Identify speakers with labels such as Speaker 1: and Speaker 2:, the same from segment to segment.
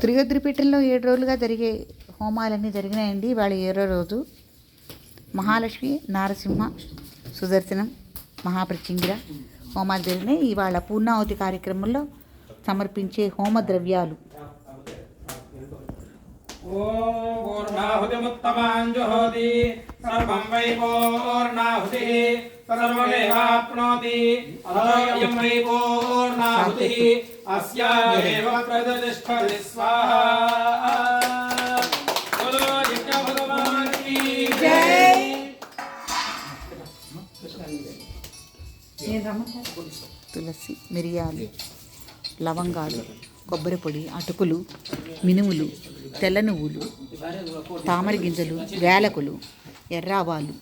Speaker 1: త్రియోద్రిపీఠంలో ఏడు రోజులుగా జరిగే హోమాలన్నీ జరిగినాయండి. ఇవాళ ఏడో రోజు. మహాలక్ష్మి నారసింహ సుదర్శనం మహాప్రచింగిర హోమాలు జరిగినాయి. ఇవాళ పూర్ణాహుతి కార్యక్రమంలో సమర్పించే హోమ ద్రవ్యాలు
Speaker 2: పూర్ణాహుతిముత్తమాంజుహోతి సర్వం వై సర్వమేవాప్నోతి వై
Speaker 1: తులసి మిరియాలు లవంగాలు కొబ్బరి పొడి అటుకులు మినుములు తెల్ల నువ్వులు తామర గింజలు వేలకులు ఎర్రావాలు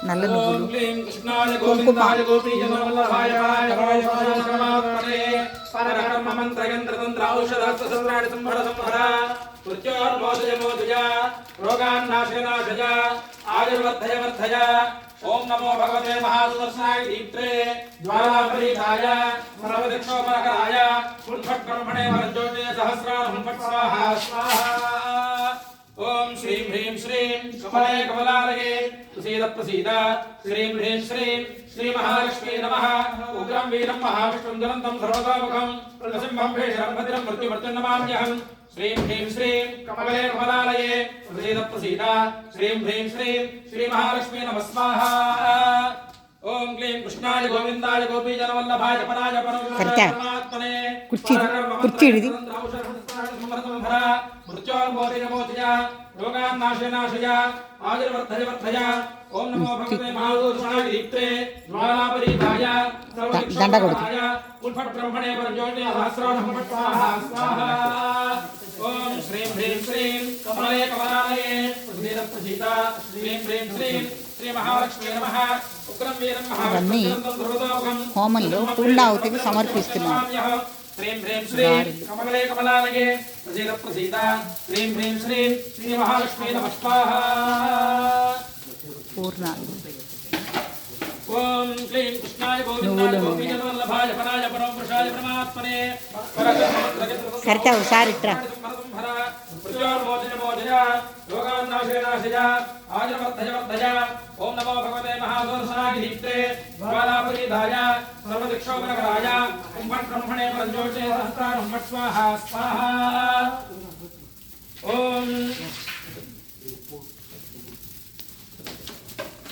Speaker 1: నల్ల
Speaker 2: ఓం
Speaker 1: నువ్వులు
Speaker 2: క్లీం కృష్ణాయ గోవిందాయ గోపీజనవల్లభాయ వారాయ వారాయ పరమాత్మనే పరకర్మ మంత్రయంత్ర తంత్ర ఔషధాస్త్ర సంహార సంహర సంహర మృత్యోర్మోదయ మోదయ రోగాన్నాశయ నాశయ ఆయుర్వర్ధయ వర్ధయ ఓం నమో భగవతే మహాసుదర్శనాయ దీప్త్రే జ్వాలాపరీతాయ సర్వదిక్షోపరకరాయ ఉల్ఫట్ బ్రహ్మణే వరజ్యోతే సహస్రారం ఫట్ స్వాహా స్వాహా ఓం శ్రీం హ్రీం శ్రీం కమలే కమలాలయే ప్రసీద ప్రసీద. శ్రీం హ్రీం శ్రీం శ్రీ మహాలక్ష్మీ నమ. ఉగ్రం వీరం మహావిష్ణుం జ్వలంతం సర్వతోముఖం. నృసింహం భేషరం భద్రం మృత్యుమృత్యున్నమామ్యహం శ్రీం హ్రీం శ్రీం కమలే కమలాలయే ప్రసీద ప్రసీద. శ్రీం హ్రీం శ్రీం శ్రీ మహాలక్ష్మీ నమ. స్వాహా. ఓం క్లీం కృష్ణాయ గోవిందాయ గోపీజనవల్లభాయ పరాయ
Speaker 1: కర్త.
Speaker 2: పరమాత్మనే.
Speaker 1: కుర్చీ కుర్చీ
Speaker 2: భగవతే మహాదూషణాయ దీప్తే జ్వాలాపరీతాయ
Speaker 1: దండ కొడుకు.
Speaker 2: ఉల్ఫట్ బ్రహ్మణే పరజ్యోతి సహస్రారం ఫట్ స్వాహా స్వాహా ఓం శ్రీం హ్రీం శ్రీం కమలే కమలాలయే ప్రసీద ప్రసీద శ్రీం హ్రీం శ్రీం శ్రీ మహాలక్ష్మీ నమః ఉగ్రం వీరం
Speaker 1: ఇవన్నీ
Speaker 2: మహావిష్ణుం
Speaker 1: హోమంలో పూర్ణాహుతికి సమర్పిస్తున్నారు
Speaker 2: శ్రీం హ్రీం శ్రీం కమలే కమలాలయే ప్రసీద ప్రసీద. శ్రీం హ్రీం శ్రీం శ్రీ మహాలక్ష్మీ నమః. స్వాహా
Speaker 1: పూర్ణాలు
Speaker 2: ఓం క్లీం కృష్ణాయ గోవిందాయ. గోపీజనవల్లభాయ పరాయ పరమపురుషాయ పరమాత్మనే.
Speaker 1: కర్త ఒకసారి ఇట్రా.
Speaker 2: ఓం నమో భగవతే మహాదోర్శనాయ దీప్తే జ్వాలాపరీదాయ సర్వదిక్షోపరకరాయ కుంభట్ బ్రహ్మణే ప్రజ్యోతే సహస్రారం ఫట్ స్వాహా స్వాహా ఓం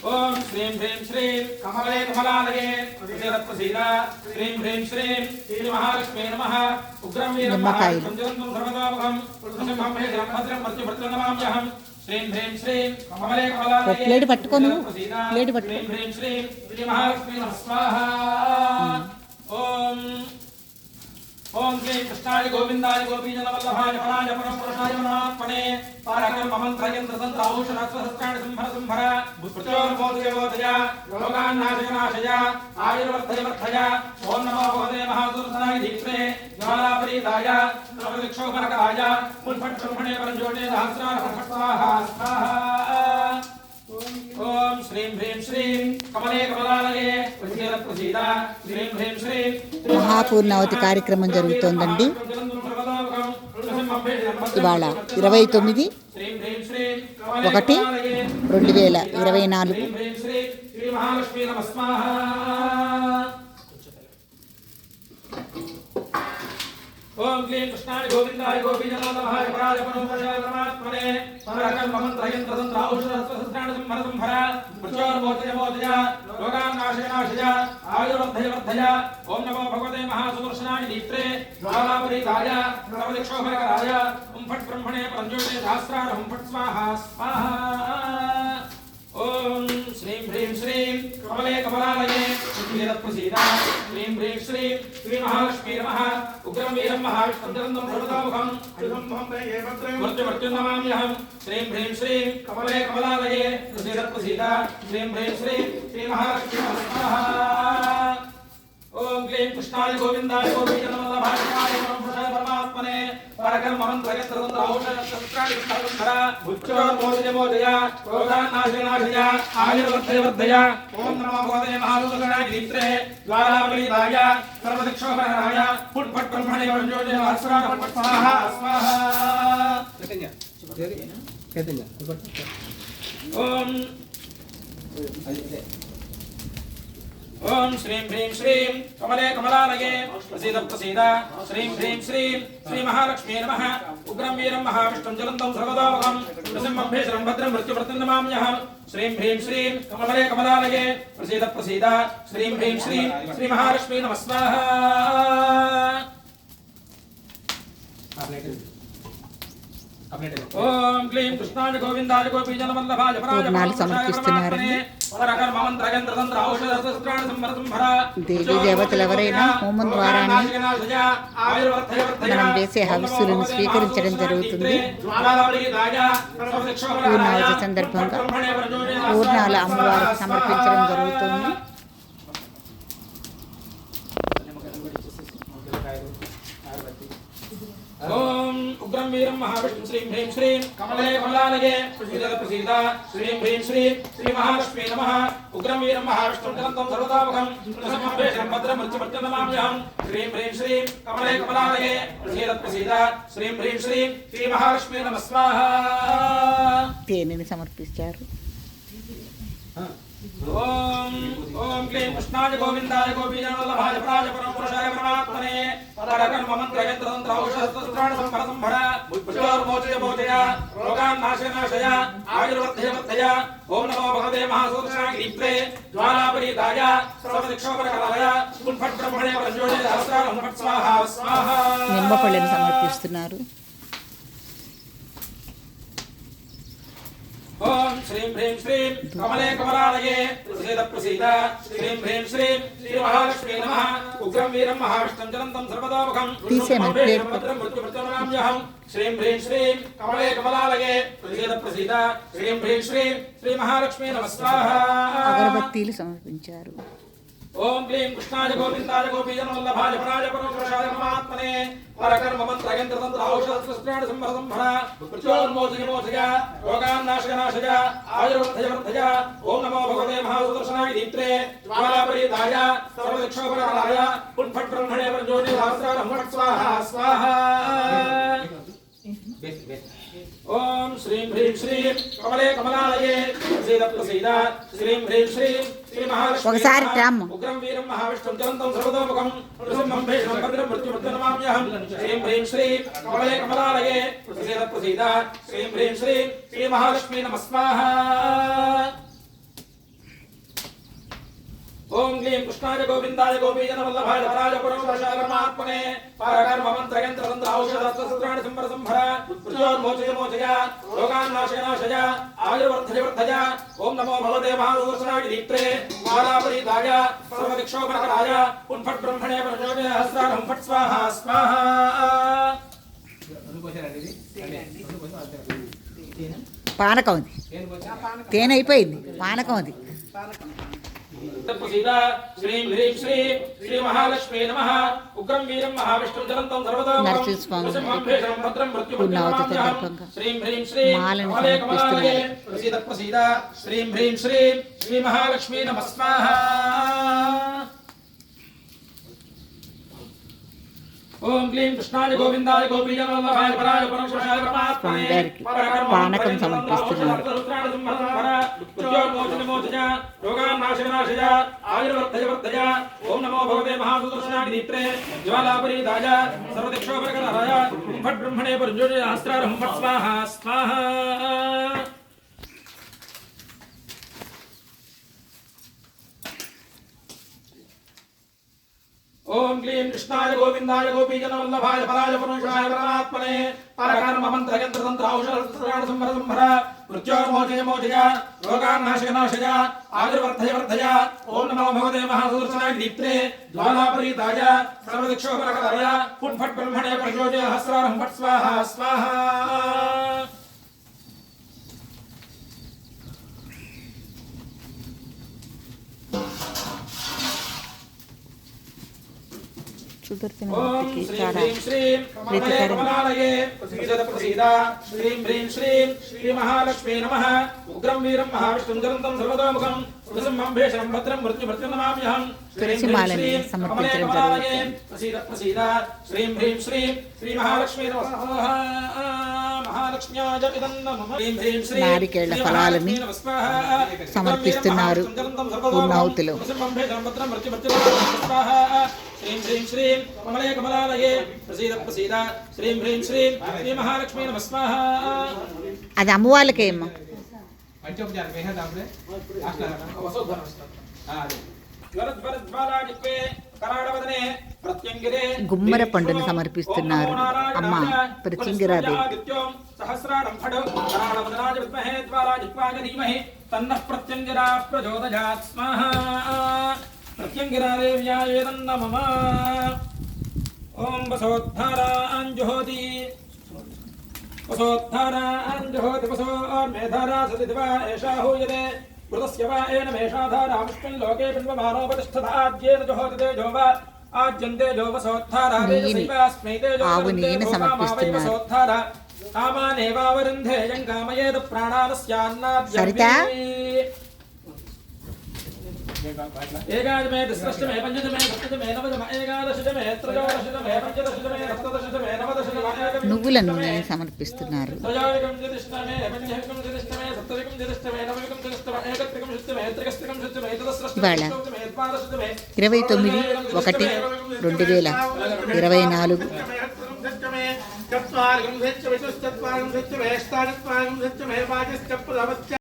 Speaker 2: ఓం శ్రీం హ్రీం శ్రీం కమలే కమలాలయే ప్రసీద ప్రసీద శ్రీం హ్రీం శ్రీం శ్రీ మహాలక్ష్మీ నమః ఉగ్రం వీరం
Speaker 1: నిమ్మకాయలు.
Speaker 2: సంజయంతం సర్వతోముఖం పురుషసింహం భేషరం భద్రం మృత్యుభద్రనమామ్యహం
Speaker 1: ప్లేట్ పట్టుకో నువ్వు.
Speaker 2: ప్రసీద
Speaker 1: ప్లేట్ పట్టుకో.
Speaker 2: ఓం ఓం శ్రీ కృష్ణాయ గోవిందాయ గోపీజనవల్లభాయ పరాయ పరమపురుషాయ పరమాత్మనే పారకర్మ మంత్రయంత్ర తంత్ర ఔషధ సహస్రాణి సంహర సంహర మృత్యోర్మోదయ మోదయ రోగాన్నాశయ నాశయ ఆయుర్వర్ధయ వర్ధయ ఓం నమో భగవతే మహాదుర్ధనాయ దీప్తే జ్వాలాపరీతాయ సర్వదిక్షోపరకరాయ ముల్ఫట్ బ్రహ్మణే పరంజ్యోతే సహస్రార స్వాహా స్వాహా ఓం శ్రీం హ్రీం శ్రీం
Speaker 1: మహాపూర్ణావతి కార్యక్రమం జరుగుతోందండి. ఇవాళ ఇరవై తొమ్మిది ఒకటి రెండు వేల ఇరవై నాలుగు
Speaker 2: శ్రీ మహాలక్ష్మీ నమస్మాహ ఓం క్లీం కృష్ణాయ గోవిందాయ గోపీజనాథాయ పరాయ పరమపరాయ పరమాత్మనే పరకర్మ మంత్రయంత్ర తంత్ర ఔషధ సహస్రాణ సంహర సంహర మృత్యోర్మోచయ మోచయ లోకాన్ నాశయ నాశయ ఆయుర్వర్ధయ వర్ధయ ఓం నమో భగవతే మహాసుదర్శనాయ దీప్త్రే జ్వాలాపరీతాయ సర్వదిక్షోభరకరాయ హుంఫట్ బ్రహ్మణే పరంజ్యోతే సహస్రార హుంఫట్ ఫట్ స్వాహా స్వాహా వీరం మహావిష్ణుం జలంతం సర్వతోముఖం మృత్యుమృత్యున్నమామ్యహం శ్రీం హ్రీం శ్రీం కమలే కమలాలయే ప్రసీద ప్రసీద శ్రీం హ్రీం శ్రీం శ్రీ మహాలక్ష్మీ నమః ఓం క్లీం కృష్ణాయ గోవిందాయ గోపీజనవల్లభాయ పరమాత్మనే పరమాత్మనే పరకర్మ మంత్రయంత్రతంత్ర ఔషధ సంహర ఉచ్చోర్మోదయమోదయ రోగాన్నాశనాశయ ఆయుర్వర్ధయవర్ధయ ఓం నమో భగవతే మహాభూతగణాయ దీప్తే ద్వారావలీదాయ సర్వదిక్షోపరాయ ఫుట్ ఫట్ బ్రహ్మణే వంజోజయ హస్రాణ ఫట్ స్వాహ స్వాహ ఓం శ్రీం హ్రీం శ్రీం కమలే కమలాలయే ప్రసీద ప్రసీద శ్రీం హ్రీం శ్రీం శ్రీ మహాలక్ష్మీ నమ. ఉగ్రం వీరం మహావిష్ణుం జలంతం సర్వదోముఖం నృసింహం భీషణం భద్రం మృత్యువ్రతం నమామ్యహం శ్రీం హ్రీం శ్రీం కమలే కమలాలయే ప్రసీద ప్రసీద శ్రీం హ్రీం శ్రీం శ్రీ మహాలక్ష్మీ నమ. స్వాహ. ఓం క్లీం కృష్ణాయ గోవిందాయ గోపీజన వల్లభాయ పరాయ
Speaker 1: పూర్ణాలు సమర్పిస్తున్నారు. దేవీ దేవతలు ఎవరైనా హోమం ద్వారానే మనం వేసే హవిస్సులను స్వీకరించడం జరుగుతుంది. పూర్ణావతి సందర్భంగా పూర్ణాలు అమ్మవారికి సమర్పించడం జరుగుతుంది.
Speaker 2: ఓం ఉగ్రం వీరం మహావిష్ణు శ్రీం హ్రీం శ్రీం కమలే కమలాలయే ప్రసీద ప్రసీద. శ్రీం హ్రీం శ్రీం శ్రీ మహాలక్ష్మీ నమ. ఉగ్రం వీరం మహావిష్ణు జలంతం సర్వతాముఖం నృసింహం భద్రం మృత్యుమత్యం నమామ్యహం శ్రీం హ్రీం శ్రీం కమలే కమలాలయే ప్రసీద ప్రసీద. శ్రీం హ్రీం శ్రీం శ్రీ మహాలక్ష్మీ నమ. స్వాహ.
Speaker 1: తేనెని సమర్పించారు
Speaker 2: ఓం ఓం క్లీం కృష్ణాయ గోవిందాయ గోపీజనవల్లభాయ పరాయ పరమపురుషాయ పరమాత్మనే. పరకర్మ మంత్రయంత్రతంత్ర ఔషధస్త్రాణ సంభర సంభర ఉజ్జోర్మోచయ మోచయ రోగాన్ నాశయ నాశయ ఆయుర్వర్ధయ వర్ధయ. ఓం నమో భగవతే బ్రహ్మణే స్వాహ స్వాహ.
Speaker 1: సమర్పిస్తున్నారు.
Speaker 2: ఓం శ్రీం హ్రీం శ్రీం కమలే కమలాలయే ప్రసీద ప్రసీద శ్రీం హ్రీం శ్రీం శ్రీ మహాలక్ష్మీ నమః. ఉగ్రం వీరం మహావిష్ణుం
Speaker 1: తీసేయమని ప్లేట్
Speaker 2: భద్రం మృత్యుమృత్యునామ్యహం శ్రీం హ్రీం శ్రీం కమలే కమలాలయే ప్రసీద ప్రసీద శ్రీం హ్రీం శ్రీం శ్రీ మహాలక్ష్మీ నమ. స్వాహ.
Speaker 1: అగరబత్తీలు సమర్పించారు.
Speaker 2: ఓం క్లీం కృష్ణాయ గోవిందాయ గోపీజన వల్లభాయ పరాయ పరమపురుషాయ పరమాత్మనే. పరకర్మ మంత్ర యంత్ర తంత్ర ఔషధ సృష్టాణ సంభర సంభర మృత్యోర్మోచయ మోచయ రోగాన్ నాశయ నాశయ ఆయుర్వర్ధయ వర్ధయ ఓం నమో భగవతే మహాసుదర్శనాయ దీప్తే. జ్వాలాపరీదాయ సర్వదిక్షోపరాయ పున్ఫట్ బ్రహ్మణే ప్రజ్యోతి సహస్రారం ఫట్ స్వాహ. స్వాహ ఓం శ్రీం హ్రీం శ్రీం కమలే కమలాలయే. ప్రసీద ప్రసీద శ్రీం హ్రీం శ్రీం శ్రీ మహాలక్ష్మీ
Speaker 1: ఒకసారి
Speaker 2: నమః.
Speaker 1: రామ్మ.
Speaker 2: ఉగ్రం వీరం మహావిష్ణుం జలంతం సర్వతోముఖం నృసింహం భీషణం భద్రం మృత్యుమృత్యునమామ్యహం శ్రీం హ్రీం శ్రీం కమలే కమలాలయే ప్రసీద ప్రసీద శ్రీం హ్రీం శ్రీం శ్రీ మహాలక్ష్మీ నమ స్వాహ ఓం క్లీం కృష్ణాయ గోవిందాయ గోపీజన వల్లభాయ వరాయ పరమపురుషాయ పరమాత్మనే పరకర్మ మంత్ర యంత్ర తంత్ర ఔషధ సత్రాణి సంభర సంభర మృత్యోర్మోచయ మోచయ రోగాన్ నాశయ నాశయ ఆయుర్వర్ధయ వర్ధయ ఓం నమో భగవతే మహాదూర్శనాయ దీప్తే మాలాపరీదాయ సర్వదిక్షోపరకరాయ పున్ఫట్ బ్రహ్మణే ప్రచోదయ హస్రారం ఫట్ స్వాహ స్వాహ
Speaker 1: పానకం. ఉంది తేనె అయిపోయింది. పానకం అది.
Speaker 2: ప్రసీద శ్రీం హ్రీం శ్రీం శ్రీ మహాలక్ష్మీ నమః. ఉగ్రం వీరం మహావిష్ణుం జలంతం సర్వదా
Speaker 1: నరసింహస్వామి
Speaker 2: భద్రం
Speaker 1: పుణ్యావతి సందర్భంగా
Speaker 2: శ్రీం హ్రీం శ్రీం
Speaker 1: మాలను
Speaker 2: కమలే కమలాలయే.
Speaker 1: సమర్పిస్తున్నారు.
Speaker 2: ప్రసీద ప్రసీద శ్రీం హ్రీం శ్రీం శ్రీ మహాలక్ష్మీ నమః స్వాహ ఓం క్లీం కృష్ణాయ గోవిందాయ గోపీజనవల్లభాయ పరాయ పరమశివాయ పరమాత్మనే
Speaker 1: స్వామివారికి
Speaker 2: పరకర్మ
Speaker 1: పానకం సమర్పిస్తున్నారు.
Speaker 2: రోగాన్నాశనాశయ ఆయుర్వర్ధయ వర్ధయ ఓం నమో భగవతే మహాసుదర్శనాయ దీప్తే జ్వాలాపరీదాయ సర్వదిక్షోపరకరాయ ఫట్ బ్రహ్మణే పర్జోజయ హస్త్రారం ఫట్ స్వాహ స్వాహ ఓం క్లీం కృష్ణాయ గోవిందాయ గోపీజన వల్లభాయ పరాయ పరమేశ్వరాయ పరమాత్మనే పరకర్మ మంత్ర యంత్ర తంత్ర ఔషధ సత్రాణ సంభర సంభర మృత్యోర్మోచయ మోచయ రోగాన్నాశయ నాశయ ఆయుర్వర్ధయ వర్ధయ ఓం నమో భగవతే మహాసుదర్శనాయ దీప్తే జ్వాలాపరీతాయ సర్వదిక్షోపరకరాయ ఫుట్ ఫట్ బ్రహ్మణే ప్రచోదయ హస్రారం ఫట్ స్వాహ స్వాహ
Speaker 1: సుదర్శన
Speaker 2: ఓం
Speaker 1: మూర్తికి
Speaker 2: శ్రీం
Speaker 1: చాలా
Speaker 2: హ్రీం శ్రీం
Speaker 1: ప్రీతికరం.
Speaker 2: కమలాలయే ప్రసీద ప్రసీద శ్రీం హ్రీం శ్రీం శ్రీ మహాలక్ష్మీ నమః ఉగ్రం వీరం మహావిష్ణుం జలంతం సర్వతోముఖం నృసింహం శ్రీం శ్రీం శ్రీం శ్రీం శ్రీ శ్రీం శ్రీం
Speaker 1: నారికేళ్ళ
Speaker 2: శ్రీ
Speaker 1: ఫలాలని. సమర్పిస్తున్నారు
Speaker 2: స్వాహా. శ్రీం హ్రీం శ్రీం కమలే కమలాలయే ప్రసీద ప్రసీద. శ్రీం హ్రీం శ్రీం శ్రీ మహాలక్ష్మీ నమ స్వాహ.
Speaker 1: అది అమ్మవాళ్ళకే అమ్మ. గుమ్మర పండును సమర్పిస్తున్నారు. అమ్మ ప్రత్యంగిరాదేవి.
Speaker 2: సహస్రారం ఫడు కరాళవదనాయ విద్మహే ద్వారా జిహ్వాయ ధీమహి తన్నః ప్రత్యంగిరా ప్రచోదయాత్ స్మః ప్రత్యంగిరాదేవ్యాయేదన్న మమ. ఓం వసోద్ధారాంజుహోతి వసోద్ధారాంజుహోతి వసోర్మేధారా సదివా ఏషా హూయతే. మృతస్య వా ఏన మేషాధారాముష్మిన్ లోకే బిన్వమానోపతిష్ఠతాజ్యేన జుహోతి తేజో వా. ఆజ్యంతే జో వసోద్ధారా. కామానేవావరుంధేయం కామయేద ప్రాణానస్యాన్నాద్యం
Speaker 1: సరిత?
Speaker 2: ఏకాదమే దశమే పంచదమే సప్తమే నవదమే ఏకాదశమే త్రయోదశమే పంచదశమే సప్తదశమే నవదశమే
Speaker 1: నువ్వులను నేను సమర్పిస్తున్నారు.
Speaker 2: త్రయోవికం చతుష్టమే పంచవికం చతుష్టమే సప్తవికం చతుష్టమే నవవికం చతుష్టమే ఏకత్రికం చతుష్టమే త్రికస్త్రికం
Speaker 1: ఇవాళ ఇరవై తొమ్మిది ఒకటి రెండు వేల ఇరవై నాలుగు.
Speaker 2: చత్వారం చత్వారం చత్వారం చత్వారం చత్వారం చత్వారం చత్వారం